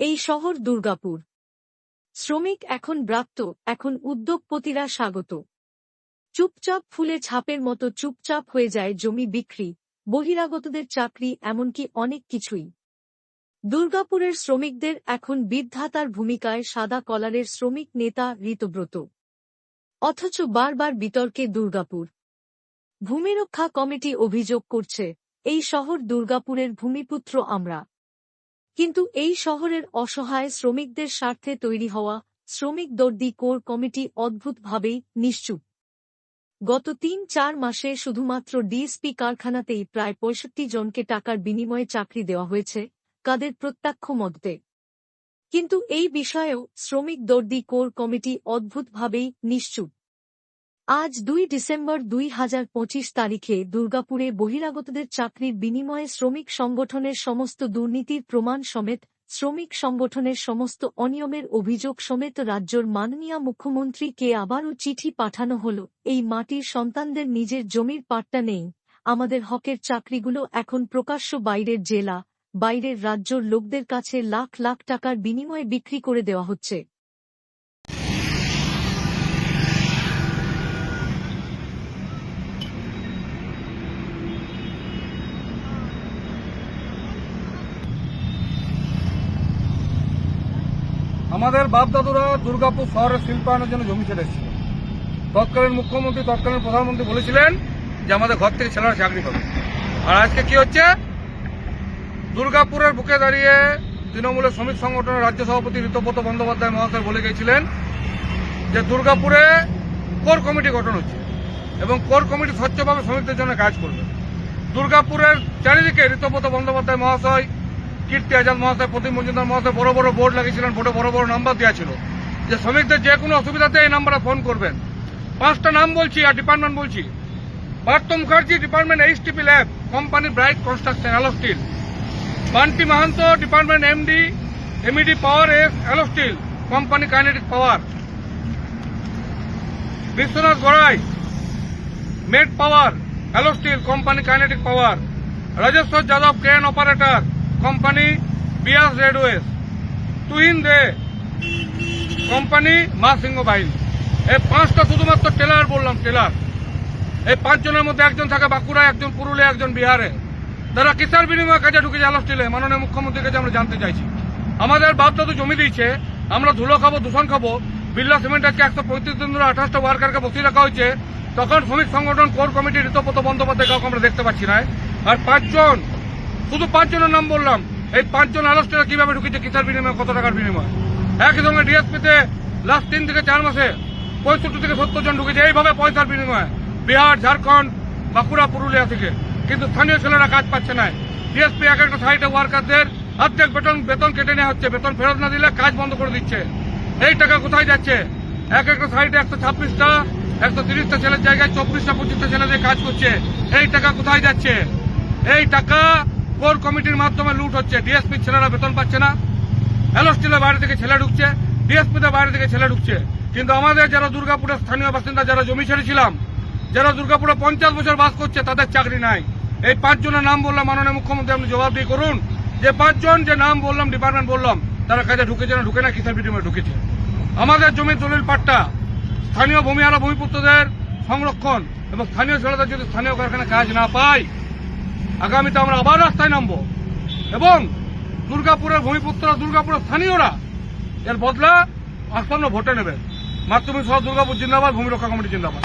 এই শহর দুর্গাপুর। শ্রমিক এখন ব্রাত্য, এখন উদ্যোগপতিরা স্বাগত। চুপচাপ ফুলে ছাপের মতো চুপচাপ হয়ে যায় জমি বিক্রি, বহিরাগতদের চাকরি এমনকি অনেক কিছুই। দুর্গাপুরের শ্রমিকদের এখন বিধাতার ভূমিকায় সাদা কলারের শ্রমিক নেতা ঋতব্রত। অথচ বারবার বিতর্কে দুর্গাপুর। ভূমিরক্ষা কমিটি অভিযোগ করছে, এই শহর দুর্গাপুরের ভূমিপুত্র আমরা। কিন্তু এই শহরের অসহায় শ্রমিকদের স্বার্থে তৈরি হওয়া শ্রমিক দর্দি কোর কমিটি অদ্ভুতভাবেই নিশ্চুপ। গত তিন চার মাসে শুধুমাত্র ডিএসপি কারখানাতেই প্রায় পঁয়ষট্টি জনকে টাকার বিনিময়ে চাকরি দেওয়া হয়েছে কাদের প্রত্যক্ষ মদতে। কিন্তু এই বিষয়েও শ্রমিক দর্দি কোর কমিটি অদ্ভুতভাবেই নিশ্চুপ। আজ দুই ডিসেম্বর দুই হাজার পঁচিশ তারিখে দুর্গাপুরে বহিরাগতদের চাকরির বিনিময়ে শ্রমিক সংগঠনের সমস্ত দুর্নীতির প্রমাণ সমেত শ্রমিক সংগঠনের সমস্ত অনিয়মের অভিযোগ সমেত রাজ্যর মাননীয় মুখ্যমন্ত্রীকে আবারও চিঠি পাঠানো হল। এই মাটির সন্তানদের নিজের জমির পাট্টা নেই। আমাদের হকের চাকরিগুলো এখন প্রকাশ্য বাইরের জেলা, বাইরের রাজ্যর লোকদের কাছে লাখ লাখ টাকার বিনিময়ে বিক্রি করে দেওয়া হচ্ছে। আমাদের বাপদাদুরা দুর্গাপুর শহরের শিল্পায়নের জন্য জমি ছেড়ে এসেছিল। তৎকালীন মুখ্যমন্ত্রী, তৎকালীন প্রধানমন্ত্রী বলেছিলেন যে আমাদের ঘর থেকে ছেলেরা চাকরি পাবে। আর আজকে কি হচ্ছে? দুর্গাপুরের বুকে দাঁড়িয়ে তৃণমূলের শ্রমিক সংগঠনের রাজ্য সভাপতি ঋতব্রত বন্দ্যোপাধ্যায় মহাশয় বলে গিয়েছিলেন যে দুর্গাপুরে কোর কমিটি গঠন হচ্ছে এবং কোর কমিটি স্বচ্ছভাবে শ্রমিকদের জন্য কাজ করবে। দুর্গাপুরের চারিদিকে ঋতব্রত বন্দ্যোপাধ্যায় মহাশয় কীর্তি আজাদ মহাশয়, প্রদীপ মজুমদার মহাশয় বড় বড় বোর্ড লাগিয়েছিলেন বোর্ডে বড় বড় নাম্বার দেওয়া ছিল যে শ্রমিকদের যে কোনো অসুবিধাতে এই নাম্বারে ফোন করবেন। পাঁচটা নাম বলছি আর ডিপার্টমেন্ট বলছি। Partha Mukherjee department HTP lab company bright construction alloy steel Bunty Mahanta department MD MED power S alloy steel company kinetic power Biswanath Garai med power alloy steel company kinetic power Rajeshwar Yadav crane operator company Beas roadways, Tuhin De, company Maa Singha Bahini এই পাঁচটা শুধুমাত্র teller বললাম, teller. এই পাঁচজনের মধ্যে একজন থাকে বাঁকুড়ায়, একজন পুরুলিয়া, একজন বিহারে। তারা কিসার বিনিময়ে কাজে ঢুকে আলো স্টিলে মাননীয় মুখ্যমন্ত্রীর কাছে আমরা জানতে চাইছি। আমাদের বাপদা তো জমি দিয়েছে, আমরা ধুলো খাব, দূষণ খাব, বিড়লা সিমেন্ট আজকে একশো পঁয়ত্রিশ দিন ধরে আঠাশটা ওয়ার্কারকে বসিয়ে রাখা হয়েছে। তখন শ্রমিক সংগঠন কোর কমিটির ঋতব্রত বন্দ্যোপাধ্যায় কাউকে আমরা দেখতে পাচ্ছি না। আর পাঁচজন শুধু পাঁচজনের নাম বললাম। এই পাঁচজন আলোচনা কীভাবে ঢুকেছে কিসার বিনিময়ে, কত টাকার বিনিময়? একই সঙ্গে ডিএসপিতে লাস্ট তিন থেকে চার মাসে পঁয়ষট্টি থেকে সত্তর জন ঢুকেছে। এইভাবে পয়সার বিনিময়ে বিহার, ঝাড়খণ্ড বাঁকুড়া পুরুলিয়া থেকে। কিন্তু স্থানীয় ছেলেরা কাজ পাচ্ছে না। ডিএসপি এক একটা সাইডে ওয়ার্কারদের অর্ধেক বেতন বেতন কেটে নেওয়া হচ্ছে। বেতন ফেরত না দিলে কাজ বন্ধ করে দিচ্ছে। এই টাকা কোথায় যাচ্ছে? এক একটা সাইডে একশো ছাব্বিশটা, একশো তিরিশটা ছেলের জায়গায়, চব্বিশটা, পঁচিশটা ছেলেদের কাজ করছে, এই টাকা কোথায় যাচ্ছে? এই টাকা মাধ্যমে লুট হচ্ছে। ডিএসপি ছেলেরা বেতন পাচ্ছে না। এলস্টিলের বাইরে থেকে ছেলে ঢুকছে। ডিএসপিতে বাইরে থেকে ছেলে ঢুকছে। কিন্তু আমাদের যারা দুর্গাপুরের স্থানীয় বাসিন্দা, যারা জমি ছেড়েছিলাম, যারা দুর্গাপুরে পঞ্চাশ বছর বাস করছে, তাদের চাকরি নাই। এই পাঁচজনের নাম বললাম, মাননীয় মুখ্যমন্ত্রী, আপনি জবাব দিয়ে করুন। যে পাঁচজন যে নাম বললাম ডিপার্টমেন্ট বললাম, তারা কাজে ঢুকেছে না, ঢুকে না, কিসার বিনিময়ে ঢুকেছে? আমাদের জমি দলিল পাট্টা, স্থানীয় ভূমিহারা ভূমিপুত্রদের সংরক্ষণ এবং স্থানীয় ছেলেদের যদি স্থানীয় কারখানা কাজ না পায় আগামীতে আমরা আবার রাস্তায় নামবো। এবং দুর্গাপুরের ভূমিপুত্র, দুর্গাপুরের স্থানীয়রা এর বদলা আসন্ন ভোটে নেবেন মাতৃভূমি সহ দুর্গাপুর জিন্দাবাদ, ভূমি রক্ষা কমিটি জিন্দাবাদ।